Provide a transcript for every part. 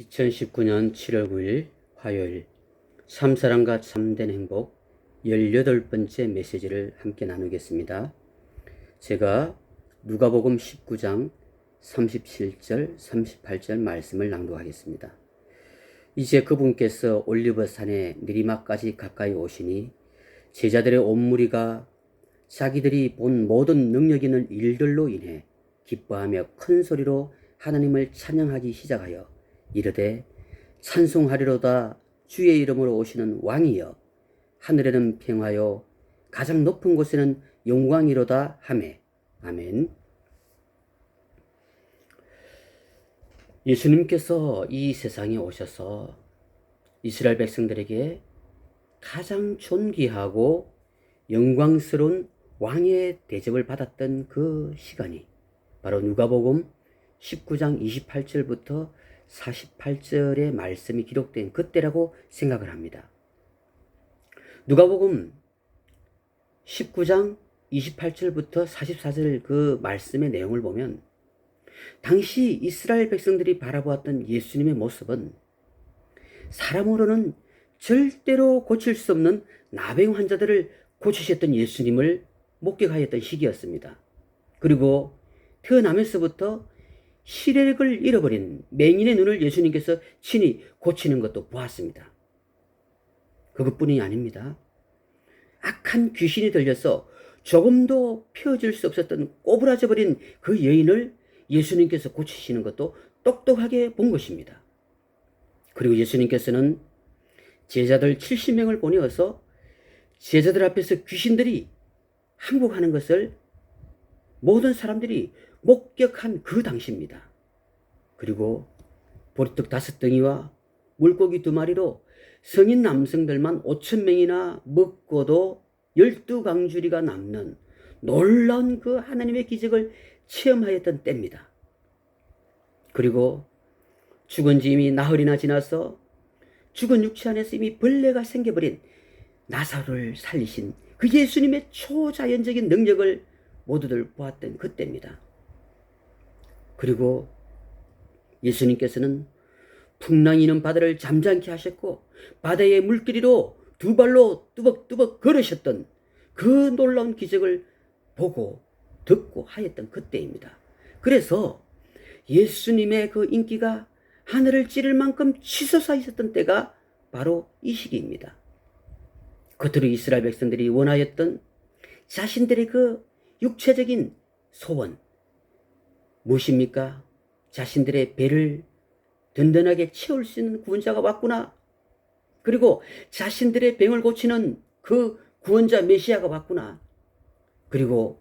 2019년 7월 9일 화요일 삼사랑과 참된 행복 18번째 메시지를 함께 나누겠습니다. 제가 누가복음 19장 37절 38절 말씀을 낭독하겠습니다. 이제 그분께서 올리브산에 내리막까지 가까이 오시니 제자들의 온 무리가 자기들이 본 모든 능력 있는 일들로 인해 기뻐하며 큰 소리로 하나님을 찬양하기 시작하여 이르되 찬송하리로다 주의 이름으로 오시는 왕이여 하늘에는 평화요 가장 높은 곳에는 영광이로다 하매 아멘. 예수님께서 이 세상에 오셔서 이스라엘 백성들에게 가장 존귀하고 영광스러운 왕의 대접을 받았던 그 시간이 바로 누가복음 19장 28절부터 48절의 말씀이 기록된 그때라고 생각을 합니다. 누가복음 19장 28절부터 44절 그 말씀의 내용을 보면 당시 이스라엘 백성들이 바라보았던 예수님의 모습은 사람으로는 절대로 고칠 수 없는 나병 환자들을 고치셨던 예수님을 목격하였던 시기였습니다. 그리고 태어나면서부터 시력을 잃어버린 맹인의 눈을 예수님께서 친히 고치는 것도 보았습니다. 그것뿐이 아닙니다. 악한 귀신이 들려서 조금도 펴질 수 없었던 꼬부라져 버린 그 여인을 예수님께서 고치시는 것도 똑똑하게 본 것입니다. 그리고 예수님께서는 제자들 70명을 보내어서 제자들 앞에서 귀신들이 항복하는 것을 모든 사람들이 목격한 그 당시입니다. 그리고 보리떡 다섯 덩이와 물고기 두 마리로 성인 남성들만 5천 명이나 먹고도 열두 강주리가 남는 놀라운 그 하나님의 기적을 체험하였던 때입니다. 그리고 죽은 지 이미 나흘이나 지나서 죽은 육체 안에서 이미 벌레가 생겨버린 나사로를 살리신 그 예수님의 초자연적인 능력을 모두들 보았던 그때입니다. 그리고 예수님께서는 풍랑이 는 바다를 잠잠케 하셨고 바다의 물길이로 두 발로 뚜벅뚜벅 걸으셨던 그 놀라운 기적을 보고 듣고 하였던 그때입니다. 그래서 예수님의 그 인기가 하늘을 찌를 만큼 치솟아 있었던 때가 바로 이 시기입니다. 겉으로 이스라엘 백성들이 원하였던 자신들의 그 육체적인 소원, 무엇입니까? 자신들의 배를 든든하게 채울 수 있는 구원자가 왔구나. 그리고 자신들의 병을 고치는 그 구원자 메시아가 왔구나. 그리고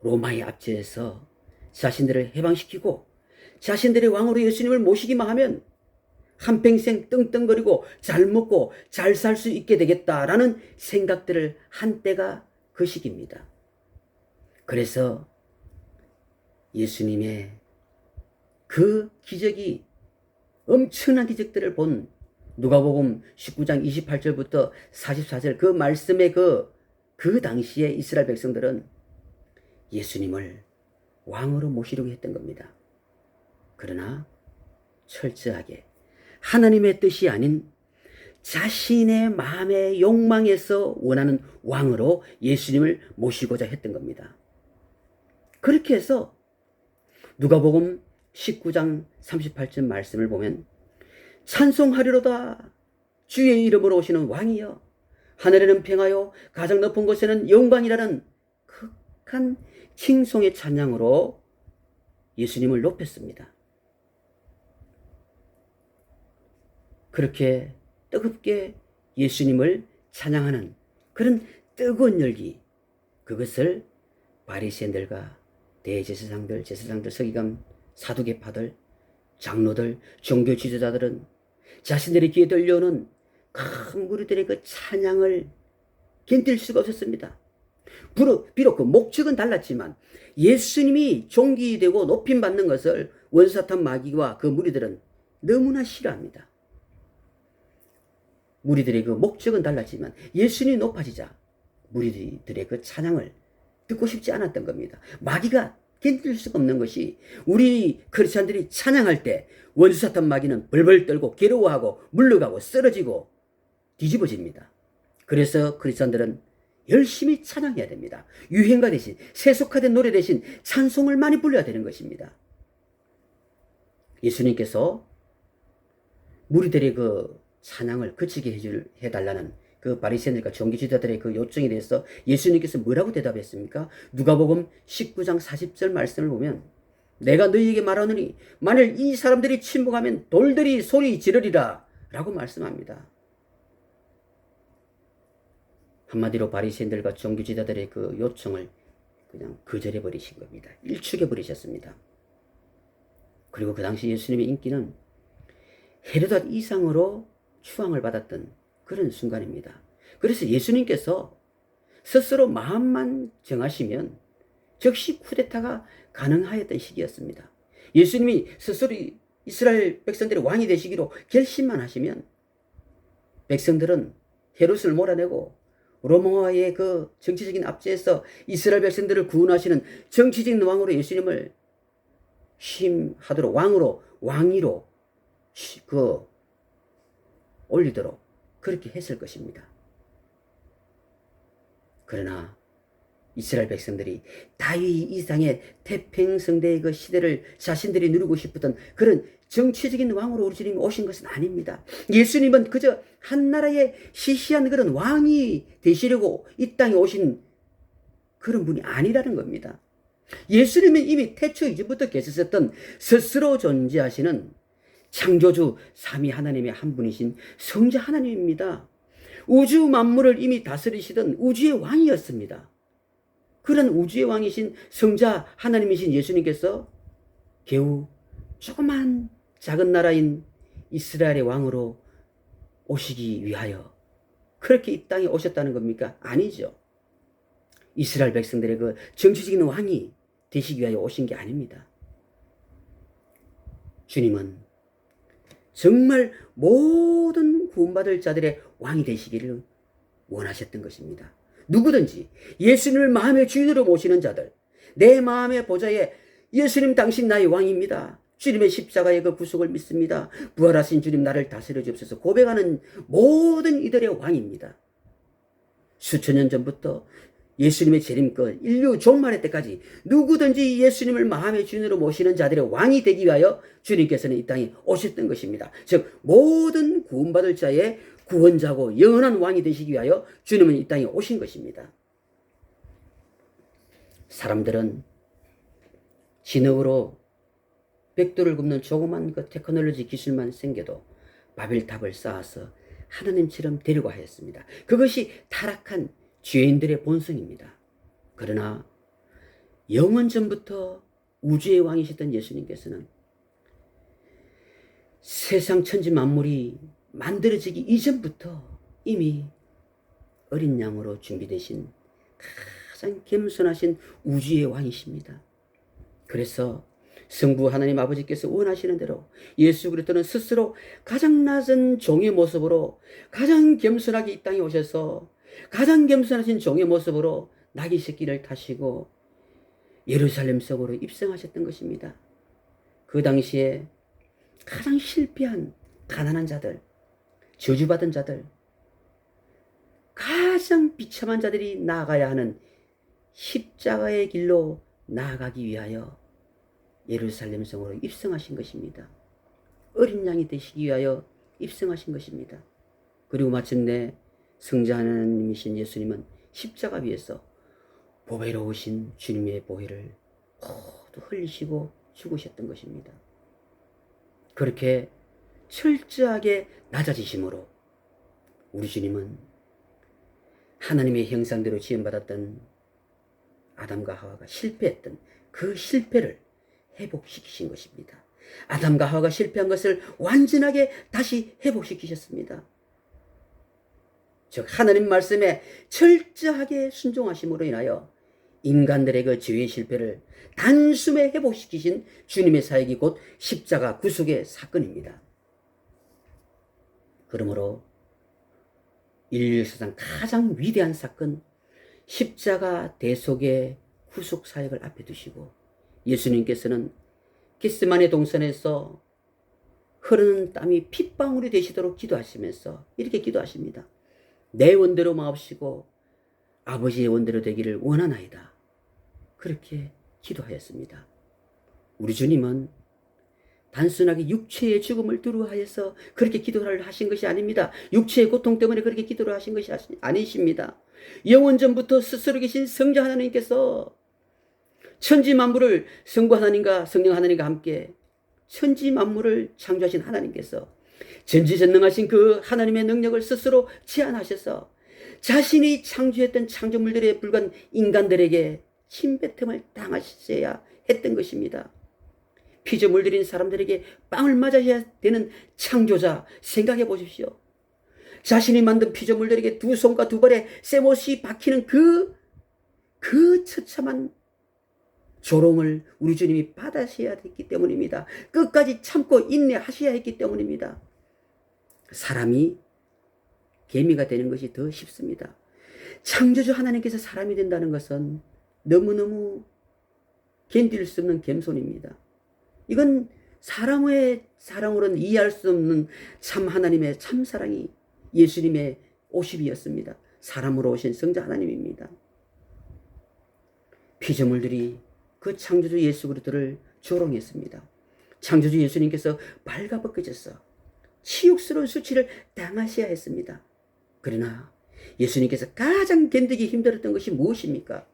로마의 압제에서 자신들을 해방시키고 자신들의 왕으로 예수님을 모시기만 하면 한평생 떵떵거리고 잘 먹고 잘 살 수 있게 되겠다라는 생각들을 한 때가 그 시기입니다. 그래서 예수님의 그 기적이 엄청난 기적들을 본 누가복음 19장 28절부터 44절 그 말씀의 그, 그 당시에 이스라엘 백성들은 예수님을 왕으로 모시려고 했던 겁니다. 그러나 철저하게 하나님의 뜻이 아닌 자신의 마음의 욕망에서 원하는 왕으로 예수님을 모시고자 했던 겁니다. 그렇게 해서 누가복음 19장 38절 말씀을 보면 찬송하리로다 주의 이름으로 오시는 왕이여 하늘에는 평하여 가장 높은 곳에는 영광이라는 극한 칭송의 찬양으로 예수님을 높였습니다. 그렇게 뜨겁게 예수님을 찬양하는 그런 뜨거운 열기 그것을 바리새인들과 대제사장들, 제사장들, 서기관, 사두개파들, 장로들, 종교 지도자들은 자신들의 귀에 들려오는 큰 무리들의 그 찬양을 견딜 수가 없었습니다. 비록, 그 목적은 달랐지만 예수님이 존귀되고 높임 받는 것을 원사탄 마귀와 그 무리들은 너무나 싫어합니다. 무리들의 그 목적은 달랐지만 예수님이 높아지자 무리들의 그 찬양을 듣고 싶지 않았던 겁니다. 마귀가 견딜 수가 없는 것이 우리 크리스찬들이 찬양할 때 원수 사탄 마귀는 벌벌 떨고 괴로워하고 물러가고 쓰러지고 뒤집어집니다. 그래서 크리스찬들은 열심히 찬양해야 됩니다. 유행가 대신 세속화된 노래 대신 찬송을 많이 불러야 되는 것입니다. 예수님께서 무리들의 그 찬양을 그치게 해줄, 해달라는 그 바리새인들과 종교지도자들의 그 요청에 대해서 예수님께서 뭐라고 대답했습니까? 누가복음 19장 40절 말씀을 보면 내가 너희에게 말하노니 만일 이 사람들이 침묵하면 돌들이 소리 지르리라 라고 말씀합니다. 한마디로 바리새인들과 종교지도자들의 그 요청을 그냥 거절해 버리신 겁니다. 일축해 버리셨습니다. 그리고 그 당시 예수님의 인기는 헤로다 이상으로 추앙을 받았던 그런 순간입니다. 그래서 예수님께서 스스로 마음만 정하시면 즉시 쿠데타가 가능하였던 시기였습니다. 예수님이 스스로 이스라엘 백성들의 왕이 되시기로 결심만 하시면 백성들은 헤롯을 몰아내고 로마의 그 정치적인 압제에서 이스라엘 백성들을 구원하시는 정치적인 왕으로 예수님을 심하도록 왕으로 왕위로 그 올리도록 그렇게 했을 것입니다. 그러나 이스라엘 백성들이 다윗 이상의 태평성대의 그 시대를 자신들이 누리고 싶었던 그런 정치적인 왕으로 우리 주님이 오신 것은 아닙니다. 예수님은 그저 한 나라의 시시한 그런 왕이 되시려고 이 땅에 오신 그런 분이 아니라는 겁니다. 예수님은 이미 태초 이전부터 계셨었던 스스로 존재하시는 창조주 삼위 하나님의 한 분이신 성자 하나님입니다. 우주 만물을 이미 다스리시던 우주의 왕이었습니다. 그런 우주의 왕이신 성자 하나님이신 예수님께서 겨우 조그만 작은 나라인 이스라엘의 왕으로 오시기 위하여 그렇게 이 땅에 오셨다는 겁니까? 아니죠. 이스라엘 백성들의 그 정치적인 왕이 되시기 위하여 오신 게 아닙니다. 주님은 정말 모든 구원받을 자들의 왕이 되시기를 원하셨던 것입니다. 누구든지 예수님을 마음의 주인으로 모시는 자들, 내 마음의 보좌에 예수님 당신 나의 왕입니다. 주님의 십자가의 그 구속을 믿습니다. 부활하신 주님 나를 다스려 주옵소서 고백하는 모든 이들의 왕입니다. 수천 년 전부터 예수님의 재림껏 인류 종말의 때까지 누구든지 예수님을 마음의 주인으로 모시는 자들의 왕이 되기 위하여 주님께서는 이 땅에 오셨던 것입니다. 즉 모든 구원받을 자의 구원자고 영원한 왕이 되시기 위하여 주님은 이 땅에 오신 것입니다. 사람들은 진흙으로 백도를 굽는 조그만 그 테크놀로지 기술만 생겨도 바벨탑을 쌓아서 하나님처럼 되려고 하였습니다. 그것이 타락한 죄인들의 본성입니다. 그러나 영원 전부터 우주의 왕이셨던 예수님께서는 세상 천지 만물이 만들어지기 이전부터 이미 어린 양으로 준비되신 가장 겸손하신 우주의 왕이십니다. 그래서 성부 하나님 아버지께서 원하시는 대로 예수 그리스도는 스스로 가장 낮은 종의 모습으로 가장 겸손하게 이 땅에 오셔서 가장 겸손하신 종의 모습으로 나귀 새끼를 타시고 예루살렘 속으로 입성하셨던 것입니다. 그 당시에 가장 실패한 가난한 자들, 저주받은 자들, 가장 비참한 자들이 나아가야 하는 십자가의 길로 나아가기 위하여 예루살렘 성으로 입성하신 것입니다. 어린 양이 되시기 위하여 입성하신 것입니다. 그리고 마침내 성자 하나님이신 예수님은 십자가 위에서 보배로우신 주님의 보혈을 모두 흘리시고 죽으셨던 것입니다. 그렇게 철저하게 낮아지심으로 우리 주님은 하나님의 형상대로 지음받았던 아담과 하와가 실패했던 그 실패를 회복시키신 것입니다. 아담과 하와가 실패한 것을 완전하게 다시 회복시키셨습니다. 즉 하나님 말씀에 철저하게 순종하심으로 인하여 인간들의 그 죄의 실패를 단숨에 회복시키신 주님의 사역이 곧 십자가 구속의 사건입니다. 그러므로 인류 역사상 가장 위대한 사건 십자가 대속의 구속 사역을 앞에 두시고 예수님께서는 게스만의 동산에서 흐르는 땀이 핏방울이 되시도록 기도하시면서 이렇게 기도하십니다. 내 원대로 마옵시고 아버지의 원대로 되기를 원하나이다. 그렇게 기도하였습니다. 우리 주님은 단순하게 육체의 죽음을 두려워하여서 그렇게 기도를 하신 것이 아닙니다. 육체의 고통 때문에 그렇게 기도를 하신 것이 아니십니다. 영원전부터 스스로 계신 성자 하나님께서 천지 만물을 성부 하나님과 성령 하나님과 함께 천지 만물을 창조하신 하나님께서 전지전능하신 그 하나님의 능력을 스스로 제한하셔서 자신이 창조했던 창조물들에 불과한 인간들에게 침뱉음을 당하셔야 했던 것입니다. 피조물 들인 사람들에게 빵을 맞아야 되는 창조자 생각해 보십시오. 자신이 만든 피조물들에게 두 손과 두 발에 쇠못이 박히는 그, 그 처참한 조롱을 우리 주님이 받으셔야 했기 때문입니다. 끝까지 참고 인내하셔야 했기 때문입니다. 사람이 개미가 되는 것이 더 쉽습니다. 창조주 하나님께서 사람이 된다는 것은 너무너무 견딜 수 없는 겸손입니다. 이건 사람의 사랑으로는 이해할 수 없는 참 하나님의 참 사랑이 예수님의 오십이었습니다. 사람으로 오신 성자 하나님입니다. 피조물들이 그 창조주 예수 그리스도를 조롱했습니다. 창조주 예수님께서 발가벗겨져서 치욕스러운 수치를 당하셔야 했습니다. 그러나 예수님께서 가장 견디기 힘들었던 것이 무엇입니까?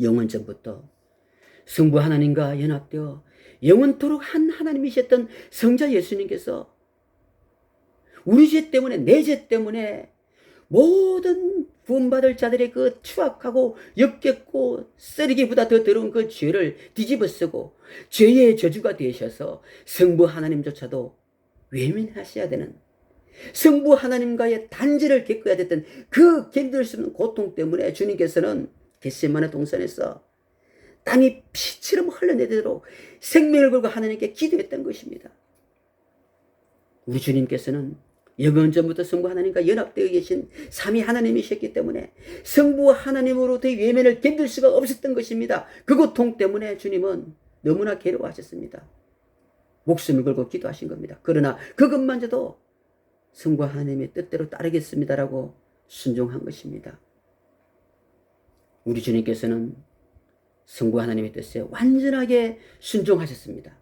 영원 전부터 성부 하나님과 연합되어 영원토록 한 하나님이셨던 성자 예수님께서 우리 죄 때문에 내 죄 때문에 모든 구원받을 자들의 그 추악하고 역겹고 쓰레기보다 더 더러운 그 죄를 뒤집어 쓰고 죄의 저주가 되셔서 성부 하나님조차도 외면하셔야 되는 성부 하나님과의 단절을 겪어야 됐던 그 견딜 수 없는 고통 때문에 주님께서는 겟세마네 동산에서 땀이 피처럼 흘러내도록 생명을 걸고 하나님께 기도했던 것입니다. 우리 주님께서는 영원 전부터 성부 하나님과 연합되어 계신 삼위 하나님이셨기 때문에 성부 하나님으로부터의 외면을 견딜 수가 없었던 것입니다. 그 고통 때문에 주님은 너무나 괴로워하셨습니다. 목숨을 걸고 기도하신 겁니다. 그러나 그것만저도 성부 하나님의 뜻대로 따르겠습니다라고 순종한 것입니다. 우리 주님께서는 성부 하나님의 뜻에 완전하게 순종하셨습니다.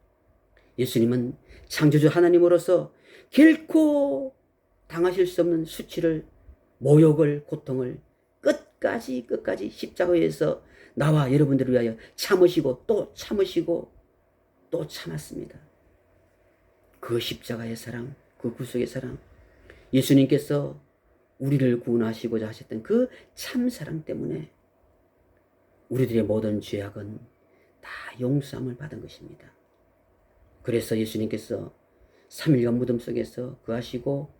예수님은 창조주 하나님으로서 결코 당하실 수 없는 수치를 모욕을 고통을 끝까지 끝까지 십자가에서 나와 여러분들을 위하여 참으시고 또 참으시고 또 참았습니다. 그 십자가의 사랑, 그 구속의 사랑, 예수님께서 우리를 구원하시고자 하셨던 그 참 사랑 때문에 우리들의 모든 죄악은 다 용서함을 받은 것입니다. 그래서 예수님께서 3일간 무덤 속에서 그하시고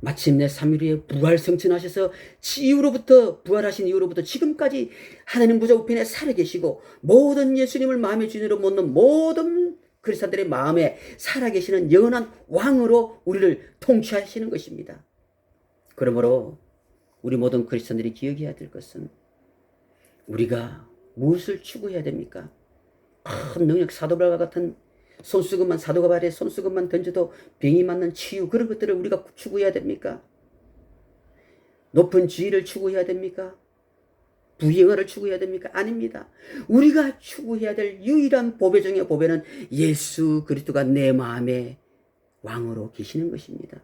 마침내 3일 후에 부활 성천하셔서 이후로부터 부활하신 이후로부터 지금까지 하나님 부자 우편에 살아계시고 모든 예수님을 마음의 주인으로 모는 모든 그리스도들의 마음에 살아계시는 영원한 왕으로 우리를 통치하시는 것입니다. 그러므로 우리 모든 그리스도들이 기억해야 될 것은 우리가 무엇을 추구해야 됩니까? 큰 능력 사도발과 같은 손수건만 사도가 발에 손수건만 던져도 병이 맞는 치유 그런 것들을 우리가 추구해야 됩니까? 높은 지위를 추구해야 됩니까? 부영어를 추구해야 됩니까? 아닙니다. 우리가 추구해야 될 유일한 보배 중의 보배는 예수 그리스도가 내 마음에 왕으로 계시는 것입니다.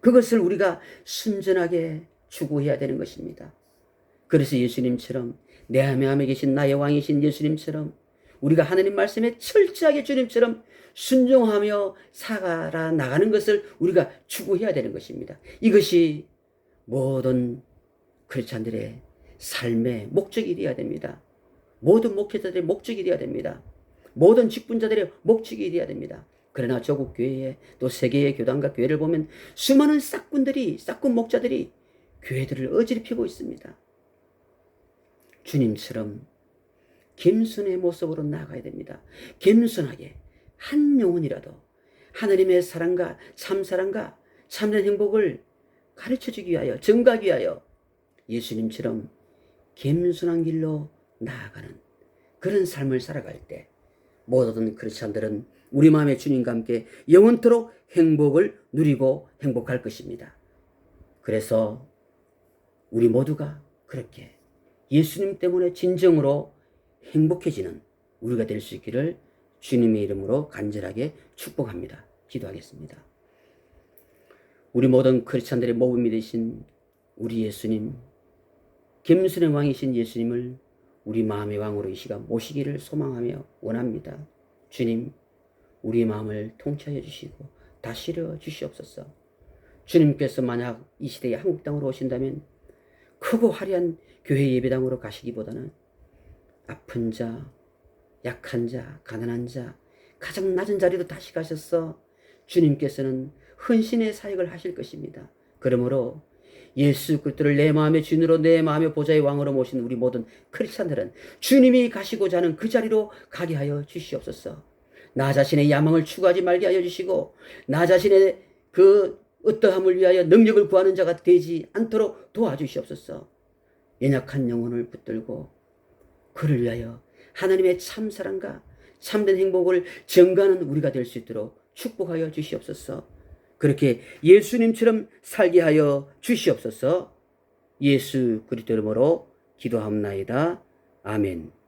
그것을 우리가 순전하게 추구해야 되는 것입니다. 그래서 예수님처럼 내 마음에 계신 나의 왕이신 예수님처럼 우리가 하나님 말씀에 철저하게 주님처럼 순종하며 사가라 나가는 것을 우리가 추구해야 되는 것입니다. 이것이 모든 크리스찬들의 삶의 목적이 되어야 됩니다. 모든 목회자들의 목적이 되어야 됩니다. 모든 직분자들의 목적이 되어야 됩니다. 그러나 조국 교회에 또 세계의 교단과 교회를 보면 수많은 싹군들이 싹군 목자들이 교회들을 어지럽히고 있습니다. 주님처럼 겸손의 모습으로 나가야 됩니다. 겸손하게 한 영혼이라도 하나님의 사랑과 참사랑과 참된 행복을 가르쳐 주기 위하여 증가하기 위하여 예수님처럼 겸손한 길로 나아가는 그런 삶을 살아갈 때 모든 크리스천들은 우리 마음의 주님과 함께 영원토록 행복을 누리고 행복할 것입니다. 그래서 우리 모두가 그렇게 예수님 때문에 진정으로 행복해지는 우리가 될 수 있기를 주님의 이름으로 간절하게 축복합니다. 기도하겠습니다. 우리 모든 크리스찬들의 모범이 되신 우리 예수님, 김순의 왕이신 예수님을 우리 마음의 왕으로 이 시간 모시기를 소망하며 원합니다. 주님, 우리 마음을 통치하여 주시고 다스려 주시옵소서. 주님께서 만약 이 시대에 한국 땅으로 오신다면 크고 화려한 교회 예배당으로 가시기보다는 아픈 자, 약한 자, 가난한 자, 가장 낮은 자리도 다시 가셔서 주님께서는 헌신의 사역을 하실 것입니다. 그러므로 예수 그리스도를 내 마음의 주인으로 내 마음의 보좌의 왕으로 모신 우리 모든 크리스찬들은 주님이 가시고자 하는 그 자리로 가게 하여 주시옵소서. 나 자신의 야망을 추구하지 말게 하여 주시고 나 자신의 그 어떠함을 위하여 능력을 구하는 자가 되지 않도록 도와주시옵소서. 연약한 영혼을 붙들고 그를 위하여 하나님의 참 사랑과 참된 행복을 증가하는 우리가 될 수 있도록 축복하여 주시옵소서. 그렇게 예수님처럼 살게 하여 주시옵소서. 예수 그리스도 이름으로 기도합나이다. 아멘.